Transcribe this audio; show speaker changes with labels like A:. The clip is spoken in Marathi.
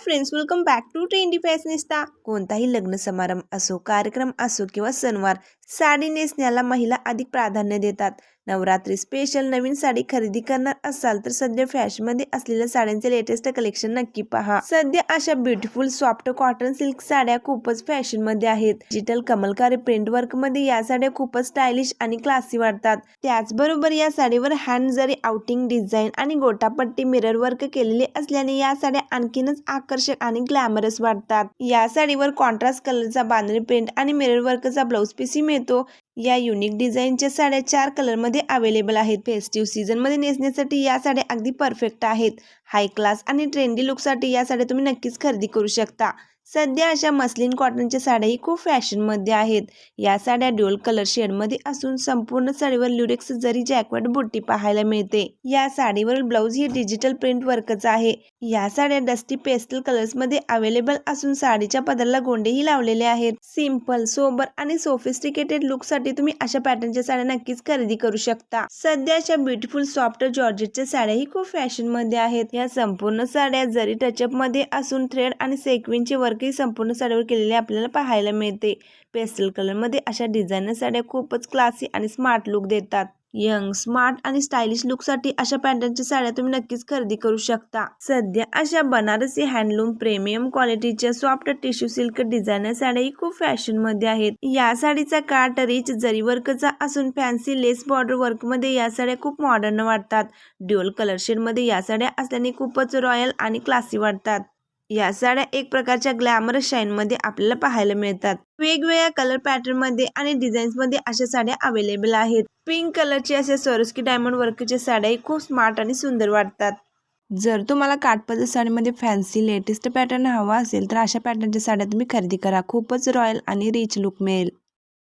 A: Friends welcome back to trendy fashionista कोणताही लग्न समारंभ असो कार्यक्रम असो किंवा सणवार साडी नेसण्याला महिला अधिक प्राधान्य देतात. नवरात्री स्पेशल नवीन साडी खरेदी करणार असाल तर सध्या फॅशनमध्ये असलेल्या साड्यांचे लेटेस्ट कलेक्शन नक्की पहा. सध्या अशा ब्युटिफुल सॉफ्ट कॉटन सिल्क साड्या खूपच फॅशनमध्ये आहेत. डिजिटल कमलकारी प्रिंट वर्कमध्ये या साड्या खूपच स्टायलिश आणि क्लासी वाटतात. त्याचबरोबर या साडीवर हँड जरी आउटिंग डिझाईन आणि गोटापट्टी मिरर वर्क केलेले असल्याने या साड्या आणखीनच आकर्षक आणि ग्लॅमरस वाटतात. या साडीवर कॉन्ट्रास्ट कलरचा बांधणी प्रिंट आणि मिरर वर्कचा ब्लाऊज पीसही मिळतो. या युनिक डिझाईनच्या साड्या चार कलरमध्ये अवेलेबल आहेत. फेस्टिव्ह सीझनमध्ये नेसण्यासाठी या साड्या अगदी परफेक्ट आहेत. हाय क्लास आणि ट्रेंडी लुकसाठी या साड्या तुम्ही नक्कीच खरेदी करू शकता. सध्या अशा मस्लिन कॉटनच्या साड्याही खूप फॅशनमध्ये आहेत. या साड्या ड्युअल कलर शेडमध्ये असून संपूर्ण साडीवर ल्युरेक्स जरी जॅकवर्ड बुट्टी पाहायला मिळते. या साडीवर ब्लाऊज ही डिजिटल प्रिंट वर्कच आहे. या साड्या डस्टी पेस्टल कलर्समध्ये अवेलेबल असून साडीच्या पदराला गोंडेही लावलेले आहेत. सिंपल सोबर आणि सोफिस्टिकेटेड लुकसाठी तुम्ही अशा पॅटर्नच्या साड्या नक्कीच खरेदी करू शकता. सध्या अशा ब्युटिफुल सॉफ्ट जॉर्जेटच्या साड्याही खूप फॅशनमध्ये आहेत. या संपूर्ण साड्या जरी टचअपमध्ये असून थ्रेड आणि सेक्विनचे वर्कही संपूर्ण साडीवर केलेले आपल्याला पाहायला मिळते. पेस्टल कलरमध्ये अशा डिझायनर साड्या खूपच क्लासी आणि स्मार्ट लुक देतात. यंग स्मार्ट आणि स्टायलिश लुकसाठी अशा पॅटर्नच्या साड्या तुम्ही नक्कीच खरेदी करू शकता. सध्या अशा बनारसी हँडलूम प्रीमियम क्वालिटीच्या सॉफ्ट टिश्यू सिल्क डिझायनर साड्याही खूप फॅशनमध्ये आहेत. या साडीचा काट रिच जरी वर्कचा असून फॅन्सी लेस बॉर्डर वर्कमध्ये या साड्या खूप मॉडर्न वाटतात. ड्युअल कलर शेडमध्ये या साड्या असल्याने खूपच रॉयल आणि क्लासी वाटतात. या साड्या एक प्रकारच्या ग्लॅमरस शाईनमध्ये आपल्याला पाहायला मिळतात. वेगवेगळ्या कलर पॅटर्नमध्ये आणि डिझाईन्समध्ये अशा साड्या अवेलेबल आहेत. पिंक कलरची अशा सोरस्की डायमंड वर्कच्या साड्याही खूप स्मार्ट आणि सुंदर वाटतात. जर तुम्हाला काठपदर साडीमध्ये फॅन्सी लेटेस्ट पॅटर्न हवा असेल तर अशा पॅटर्नच्या साड्या तुम्ही खरेदी करा. खूपच रॉयल आणि रिच लुक मिळेल.